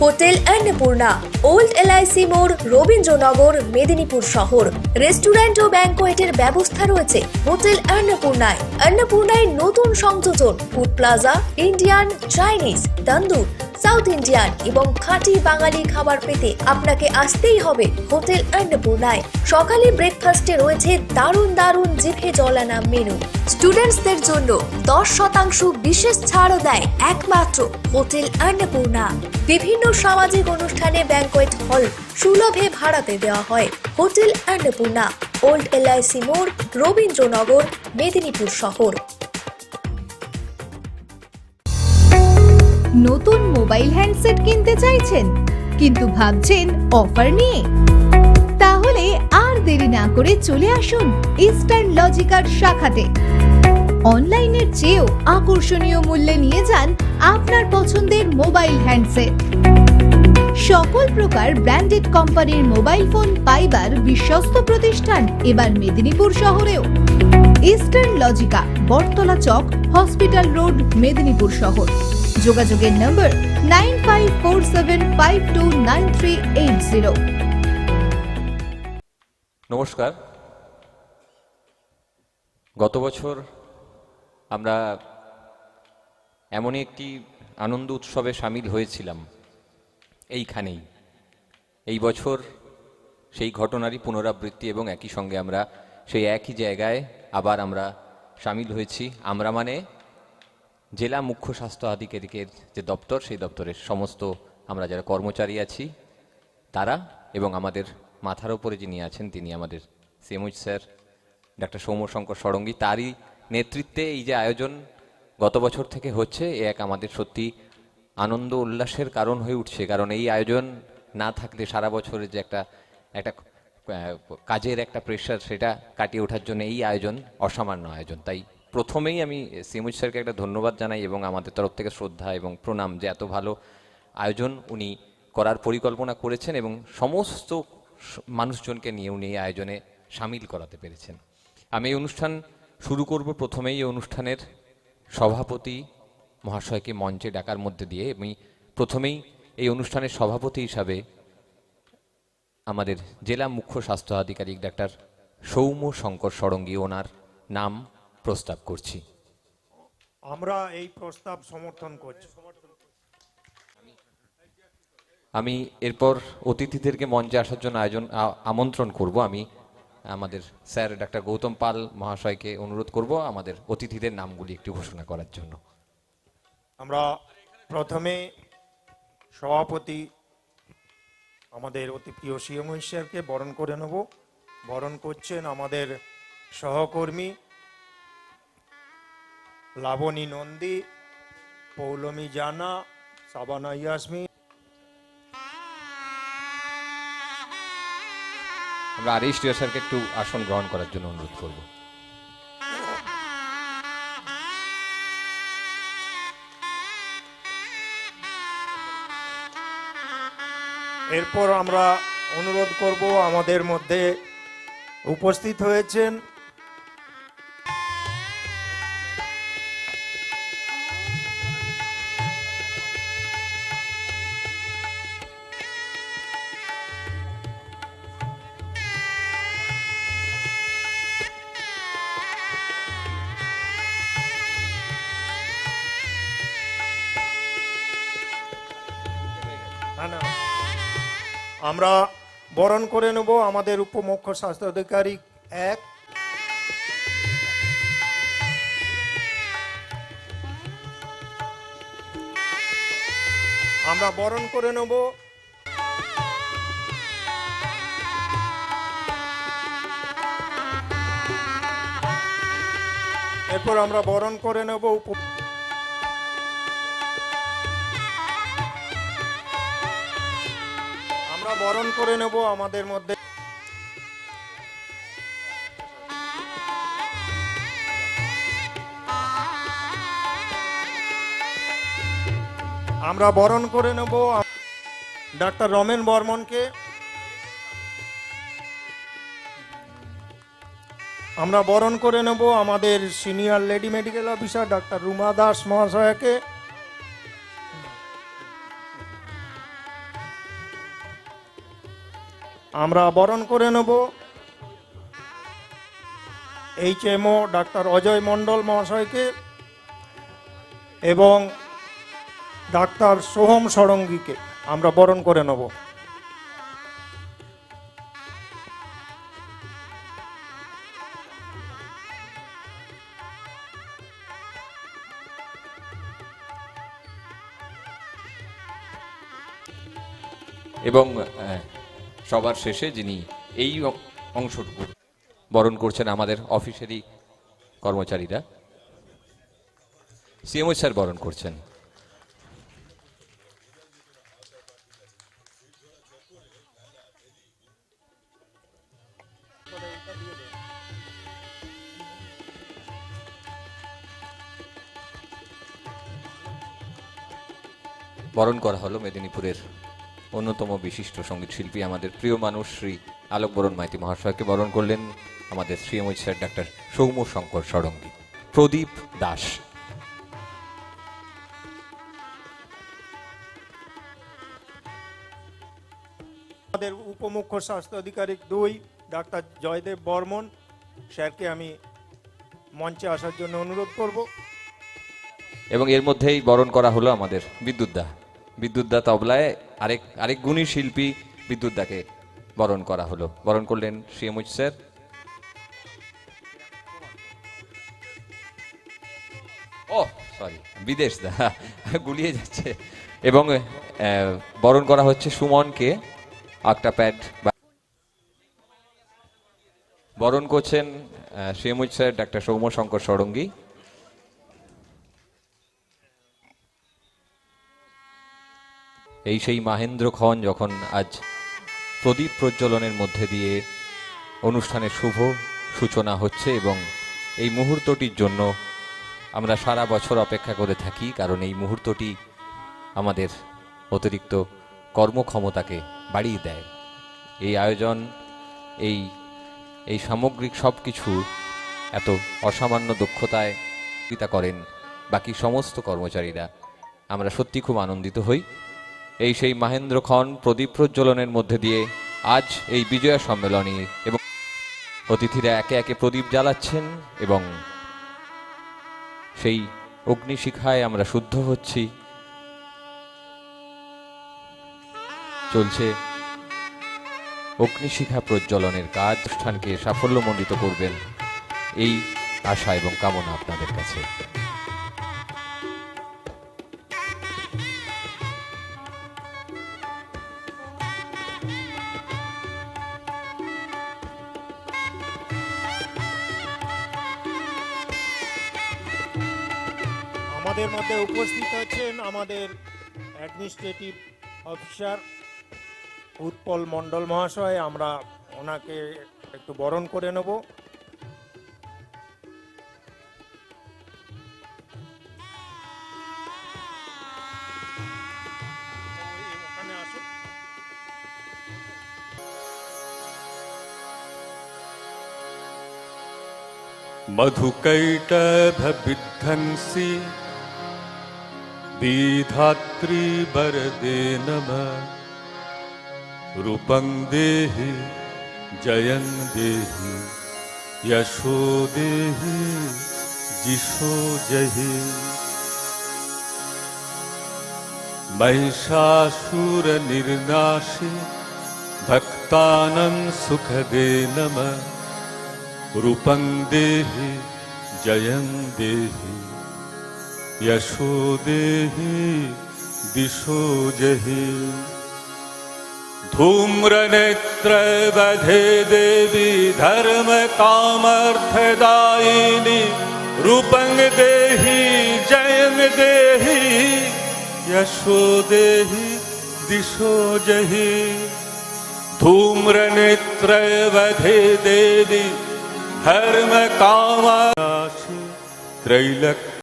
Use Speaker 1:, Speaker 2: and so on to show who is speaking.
Speaker 1: Hotel Annapurna, old LIC মোড়, রবীন্দ্রনগর, মেদিনীপুর শহর। Restaurant ও ব্যাংকোয়েটের ব্যবস্থা রয়েছে হোটেল অন্নপূর্ণায়। অন্নপূর্ণায় নতুন সংযোজন, food plaza, Indian, Chinese, tandoor. South Indian এবং খাঁটি বাঙালি খাবার পেতে আপনাকে আসতেই হবে হোটেল অন্নপূর্ণায় সকালে ব্রেকফাস্টে রয়েছে দারুণ দারুণ জিভে জলানা মেনু। স্টুডেন্টসদের জন্য দশ শতাংশ বিশেষ ছাড়ও দেয় একমাত্র হোটেল অন্নপূর্ণা বিভিন্ন সামাজিক অনুষ্ঠানে ব্যাংকোয়েট হল সুলভে ভাড়াতে দেওয়া হয় হোটেল অন্নপূর্ণা ওল্ড এলআইসি মোড় রবীন্দ্রনগর, মেদিনীপুর শহর।
Speaker 2: নতুন মোবাইল হ্যান্ডসেট কিনতে চাইছেন, কিন্তু ভাবছেন অফার নিয়ে। তাহলে আর দেরি না করে চলে আসুন ইস্টার্ন লজিকার শাখাতে। অনলাইনের চেয়েও আকর্ষণীয় মূল্যে নিয়ে যান আপনার পছন্দের মোবাইল হ্যান্ডসেট। সকল প্রকার ব্র্যান্ডেড কোম্পানির মোবাইল ফোন পাইবার বিশ্বস্ত প্রতিষ্ঠান এবার মেদিনীপুর শহরেও। Eastern লজিকা Battala Chak, hospital road, Medinipur শহর। যোগাযোগের number nine five two nine three
Speaker 3: নমস্কার। গত বছর আমরা এমনই একটি আনন্দ উৎসবে সামিল হয়েছিলাম। এইখানেই। এই বছর সেই ঘটনারই পুনরাবৃত্তি এবং একই সঙ্গে আমরা সেই একই জায়গায় আবার আমরা সামিল হয়েছি। আমরা মানে জেলা মুখ্য স্বাস্থ্য আধিকারিকের যে দপ্তর, সেই দপ্তরের সমস্ত আমরা যারা কর্মচারী আছি, তারা এবং আমাদের মাথার ওপরে যিনি আছেন, তিনি আমাদের সেমুজ স্যার, ডাক্তার সৌম্যশঙ্কর ষড়ঙ্গী, তারই নেতৃত্বে এই যে আয়োজন গত বছর থেকে হচ্ছে, এ এক আমাদের সত্যি আনন্দ উল্লাসের কারণ হয়ে উঠছে। কারণ এই আয়োজন না থাকলে সারা বছরের যে একটা একটা কাজের একটা প্রেশার সেটা কাটিয়ে ওঠার জন্য এই আয়োজন অসামান্য আয়োজন। তাই প্রথমেই আমি সিমুজ স্যারকে একটা ধন্যবাদ জানাই এবং আমাদের তরফ থেকে শ্রদ্ধা এবং প্রণাম যে এত ভালো আয়োজন উনি করার পরিকল্পনা করেছেন এবং সমস্ত মানুষজনকে নিয়ে উনি এই আয়োজনে সামিল করাতে পেরেছেন। আমি এই অনুষ্ঠান শুরু করব প্রথমেই এই অনুষ্ঠানের সভাপতি মহাশয়কে মঞ্চে ডাকার মধ্যে দিয়ে। আমি প্রথমেই এই অনুষ্ঠানের সভাপতি হিসাবে আমাদের জেলা মুখ্য স্বাস্থ্য আধিকারিক ডাক্তার সৌম্য শঙ্কর ষড়ঙ্গী, ওনার নাম প্রস্তাব করছি।
Speaker 4: আমরা এই প্রস্তাব সমর্থন করছি।
Speaker 3: আমি এরপর অতিথিদেরকে মঞ্চে আসার জন্য আয়োজন আমন্ত্রণ করব। আমি আমাদের স্যার ডাক্তার গৌতম পাল মহাশয়কে অনুরোধ করব আমাদের অতিথিদের নামগুলি একটু ঘোষণা করার জন্য।
Speaker 4: আমরা প্রথমে সভাপতি আমাদের অতি প্রিয় সিএম স্যারকে বরণ করে নেব। বরণ করছেন আমাদের সহকর্মী লাবণী নন্দী পৌলমী জানা সাবানা ইয়াসমি
Speaker 3: আমরা আরিশ স্যারকে একটু আসন গ্রহণ করার জন্য অনুরোধ করব।
Speaker 4: এরপর আমরা অনুরোধ করব আমাদের মধ্যে উপস্থিত হয়েছেন আমরা বরণ করে নেব আমাদের উপমুখ্য স্বাস্থ্য অধিকারী এক। আমরা বরণ করে নেব এরপর আমরা বরণ করে নেব উপ বরণ করে নেব আমাদের মধ্যে। আমরা বরণ করে নেব ডাক্তার রমেন বর্মনকে। আমরা বরণ করে নেব আমাদের senior lady medical officer doctor Ruma Das মহাশয়াকে। আমরা বরণ করে নেব। H MO doctor Ajay Mandal মহাশয়কে এবং ডাক্তার সোহম ষড়ঙ্গীকে আমরা বরণ করে নেব।
Speaker 3: এবং সবার শেষে যিনি এই অংশটুকু বরণ করছেন আমাদের অফিসেরই কর্মচারীরা সিএমও স্যার বরণ করছেন। বরণ করা হলো মেদিনীপুরের অন্যতম বিশিষ্ট সংগীত শিল্পী আমাদের প্রিয় মানুষ শ্রী আলোক বরণ মাইতি মহাশয়কে বরণ করলেন আমাদের শ্রীময় স্যার ডাক্তার সৌম্য শঙ্কর ষড়ঙ্গী। প্রদীপ দাস।
Speaker 4: আমাদের উপমুখ্য স্বাস্থ্য আধিকারিক দুই ডাক্তার জয়দেব বর্মন স্যারকে আমি মঞ্চে আসার জন্য অনুরোধ করব।
Speaker 3: এবং এর মধ্যেই বরণ করা হলো আমাদের বিদ্যুৎদা বিদ্যুৎদা তবলায় আরেক আরেক গুণী শিল্পী বিদ্যুৎদাকে বরণ করা হলো। বরণ করলেন শ্রীময় স্যার। ও সরি বিদেশ দা, গুলিয়ে যাচ্ছে। এবং বরণ করা হচ্ছে সুমনকে একটা প্যাড বরণ করছেন শ্রীমুজ স্যার, ডাক্তার সৌম্য শঙ্কর ষড়ঙ্গী। এই সেই মাহেন্দ্র খন যখন আজ প্রদীপ প্রজ্বলনের মধ্যে দিয়ে অনুষ্ঠানের শুভ সূচনা হচ্ছে এবং এই মুহূর্তটির জন্য আমরা সারা বছর অপেক্ষা করে থাকি, কারণ এই মুহূর্তটি আমাদের অতিরিক্ত কর্মক্ষমতাকে বাড়িয়ে দেয়। এই আয়োজন, এই এই সামগ্রিক সব কিছু এত অসামান্য দক্ষতায় করেন বাকি সমস্ত কর্মচারীরা। আমরা সত্যি খুব আনন্দিত হই। এই সেই মাহেন্দ্র খন প্রদীপ প্রজ্বলনের মধ্যে দিয়ে আজ এই বিজয়া সম্মেলনী এবং অতিথিরা একে একে প্রদীপ জ্বালাচ্ছেন এবং সেই অগ্নিশিখায় আমরা শুদ্ধ হচ্ছি। চলছে অগ্নিশিখা প্রজ্বলনের কাজ। অনুষ্ঠানকে সাফল্যমণ্ডিত করবেন এই আশা এবং কামনা আপনাদের কাছে।
Speaker 4: আমাদের মধ্যে উপস্থিত আছেন আমাদের অ্যাডমিনিস্ট্রেটিভ অফিসার উৎপল মণ্ডল মহাশয় আমরা ওনাকে একটু বরণ করে নেব ওখানে আসুন
Speaker 5: मधुकैटभविध्वंसि दीधात्री वरदे नमः रूपं देहि जयं देहि यशो देहि जिशो जहि महिषासुरनिर्नाशि भक्तानं सुखदे नमः रूपं देहि जयं देहि यशो देहि दिशो जहि। धूम्रनेत्रवधे देवी धर्मकामर्थदायिनि रूपं देहि जयं देहि। यशो देहि दिशो जहि। धूम्रनेत्रवधे देवी धर्मकामनाशि त्रैलक्ष्य